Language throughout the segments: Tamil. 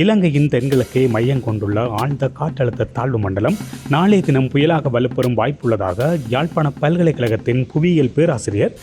இலங்கையின் தென்கிழக்கே மையம் கொண்டுள்ள ஆழ்ந்த காற்றழுத்த தாழ்வு மண்டலம் நாளைய தினம் புயலாக வலுப்பெறும் வாய்ப்புள்ளதாக யாழ்ப்பாண பல்கலைக்கழகத்தின் புவியியல் பேராசிரியர்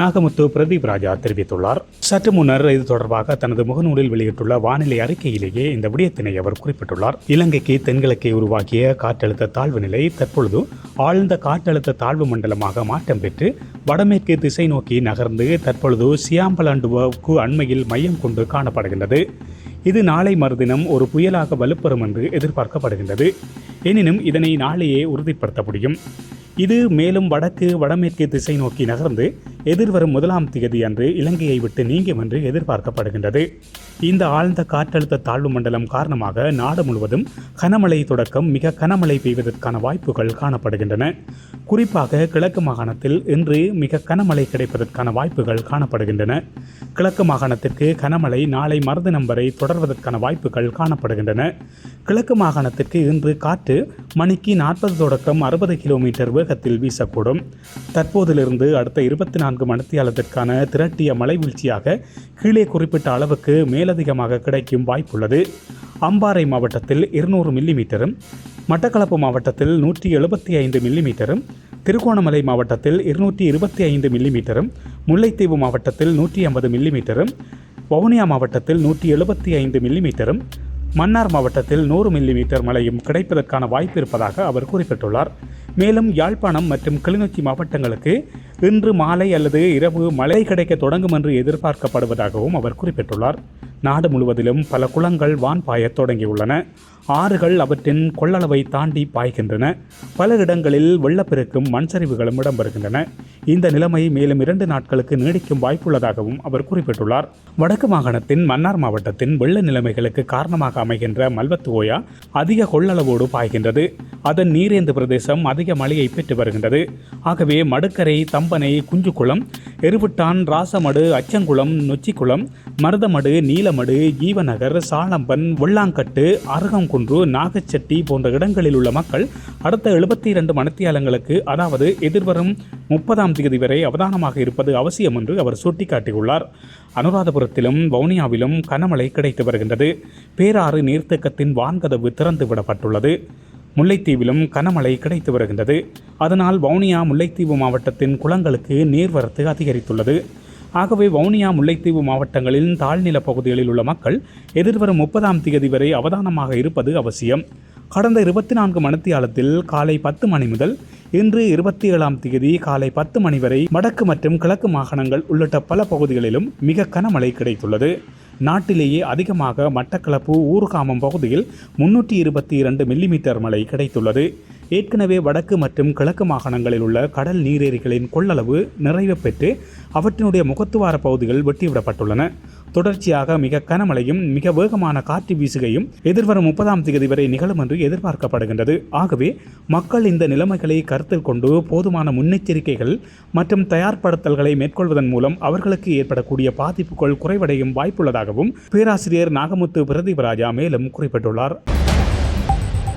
நாகமுத்து பிரதீப் ராஜா தெரிவித்துள்ளார். சற்று முன்னர் இது தொடர்பாக தனது முகநூலில் வெளியிட்டுள்ள வானிலை அறிக்கையிலேயே இந்த விடயத்தினை அவர் குறிப்பிட்டுள்ளார். இலங்கைக்கு தென்கிழக்கே உருவாக்கிய காற்றழுத்த தாழ்வு நிலை தற்பொழுது ஆழ்ந்த காற்றழுத்த தாழ்வு மண்டலமாக மாற்றம் பெற்று வடமேற்கு திசை நோக்கி நகர்ந்து தற்பொழுது சியாம்பலாண்டுவுக்கு அண்மையில் மையம் கொண்டு காணப்படுகின்றது. இது நாளை மறுதினம் ஒரு புயலாக வலுப்பெறும் என்று எதிர்பார்க்கப்படுகின்றது. எனினும் இதனை நாளையே உறுதிப்படுத்த முடியும். இது மேலும் வடக்கு வடமேற்கு திசை நோக்கி நகர்ந்து எதிர்வரும் முதலாம் திகதி அன்று இலங்கையை விட்டு நீங்கும் என்று எதிர்பார்க்கப்படுகின்றது. இந்த ஆழ்ந்த காற்றழுத்த தாழ்வு மண்டலம் காரணமாக நாடு முழுவதும் கனமழை தொடக்கம் மிக கனமழை பெய்வதற்கான வாய்ப்புகள் காணப்படுகின்றன. குறிப்பாக கிழக்கு மாகாணத்தில் இன்று மிக கனமழை கிடைப்பதற்கான வாய்ப்புகள் காணப்படுகின்றன. கிழக்கு மாகாணத்திற்கு கனமழை நாளை மறுதினம் வரை தொடர்வதற்கான வாய்ப்புகள் காணப்படுகின்றன. கிழக்கு மாகாணத்திற்கு இன்று காற்று மணிக்கு நாற்பது தொடக்கம் அறுபது கிலோமீட்டர் வேகத்தில் வீசக்கூடும். தற்போதிலிருந்து அடுத்த இருபத்தி நான்கு மணித்தியாலத்திற்கான திரட்டிய மழை வீழ்ச்சியாக கீழே குறிப்பிட்ட அளவுக்கு மேலதிகமாக கிடைக்கும் வாய்ப்புள்ளது. அம்பாறை மாவட்டத்தில் இருநூறு மில்லிமீட்டரும் மட்டக்களப்பு மாவட்டத்தில் நூற்றி எழுபத்தி ஐந்து மில்லிமீட்டரும் திருகோணமலை மாவட்டத்தில் இருநூற்றி இருபத்தி ஐந்து மில்லிமீட்டரும் முல்லைத்தீவு மாவட்டத்தில் நூற்றி ஐம்பது மில்லிமீட்டரும் வவுனியா மாவட்டத்தில் நூற்றி எழுபத்தி ஐந்து மில்லிமீட்டரும் மன்னார் மாவட்டத்தில் நூறு மில்லிமீட்டர் மழையும் கிடைப்பதற்கான வாய்ப்பு இருப்பதாக அவர் குறிப்பிட்டுள்ளார். மேலும் யாழ்ப்பாணம் மற்றும் கிளிநொச்சி மாவட்டங்களுக்கு இன்று மாலை அல்லது இரவு மழை கிடைக்க தொடங்கும் என்று எதிர்பார்க்கப்படுவதாகவும் அவர் குறிப்பிட்டுள்ளார். நாடு முழுவதிலும் பல குளங்கள் வான் பாயத் தொடங்கியுள்ளன. ஆறுகள் அவற்றின் கொள்ளளவை தாண்டி பாய்கின்றன. பல இடங்களில் வெள்ளப்பெருக்கும் மண்சரிவுகளும் இடம்பெறுகின்றன. இந்த நிலைமை மேலும் இரண்டு நாட்களுக்கு நீடிக்கும் வாய்ப்புள்ளதாகவும் அவர் குறிப்பிட்டுள்ளார். வடக்கு மாகாணத்தின் மன்னார் மாவட்டத்தின் வெள்ள நிலைமைகளுக்கு காரணமாக அமைகின்ற மல்வத்து ஓயா அதிக கொள்ளளவோடு பாய்கின்றது. அதன் நீரேந்து பிரதேசம் அதிக மழையை பெற்று வருகின்றது. ஆகவே மடுக்கரை தம்பனை குஞ்சுக்குளம் எருவிட்டான் ராசமடு அச்சங்குளம் நொச்சிக்குளம் மருதமடு நீலமடு ஜீவநகர் சாளம்பன் வெள்ளாங்கட்டு குன்று நாகச்சட்டி போன்ற இடங்களில் உள்ள மக்கள் அடுத்த எழுபத்தி இரண்டு மணித்தியாலங்களுக்கு அதாவது எதிர்வரும் முப்பதாம் தேதி வரை அவதானமாக இருப்பது அவசியம் என்று அவர் சுட்டிக்காட்டியுள்ளார். அனுராதபுரத்திலும் வவுனியாவிலும் கனமழை கிடைத்து வருகின்றது. பேராறு நீர்த்தேக்கத்தின் வான்கதவு திறந்து விடப்பட்டுள்ளது முல்லைத்தீவிலும் கனமழை கிடைத்து வருகின்றது. அதனால் வவுனியா முல்லைத்தீவு மாவட்டத்தின் குளங்களுக்கு நீர்வரத்து அதிகரித்துள்ளது. ஆகவே வவுனியா முல்லைத்தீவு மாவட்டங்களின் தாழ்நில பகுதிகளில் உள்ள மக்கள் எதிர்வரும் முப்பதாம் தேதி வரை அவதானமாக இருப்பது அவசியம். கடந்த இருபத்தி நான்கு மணித்தியாலத்தில் காலை பத்து மணி முதல் இன்று இருபத்தி ஏழாம் தேதி காலை பத்து மணி வரை வடக்கு மற்றும் கிழக்கு மாகாணங்கள் உள்ளிட்ட பல பகுதிகளிலும் மிக கனமழை கிடைத்துள்ளது. நாட்டிலேயே அதிகமாக மட்டக்களப்பு ஊர்காமம் பகுதியில் முன்னூற்றி இருபத்தி இரண்டு மில்லிமீட்டர் மழை கிடைத்துள்ளது. ஏற்கனவே வடக்கு மற்றும் கிழக்கு மாகாணங்களில் உள்ள கடல் நீரேரிகளின் கொள்ளளவு நிறைவு பெற்று அவற்றினுடைய முகத்துவார பகுதிகள் வெட்டிவிடப்பட்டுள்ளன. தொடர்ச்சியாக மிக கனமழையும் மிக வேகமான காற்று வீசுகையும் எதிர்வரும் முப்பதாம் தேதி வரை நிகழும் என்று எதிர்பார்க்கப்படுகின்றது. ஆகவே மக்கள் இந்த நிலைமைகளை கருத்தில் கொண்டு போதுமான முன்னெச்சரிக்கைகள் மற்றும் தயார்படுத்தல்களை மேற்கொள்வதன் மூலம் அவர்களுக்கு ஏற்படக்கூடிய பாதிப்புகள் குறைவடையும் வாய்ப்புள்ளதாகவும் பேராசிரியர் நாகமுத்து பிரதீபராஜா மேலும் குறிப்பிட்டுள்ளார்.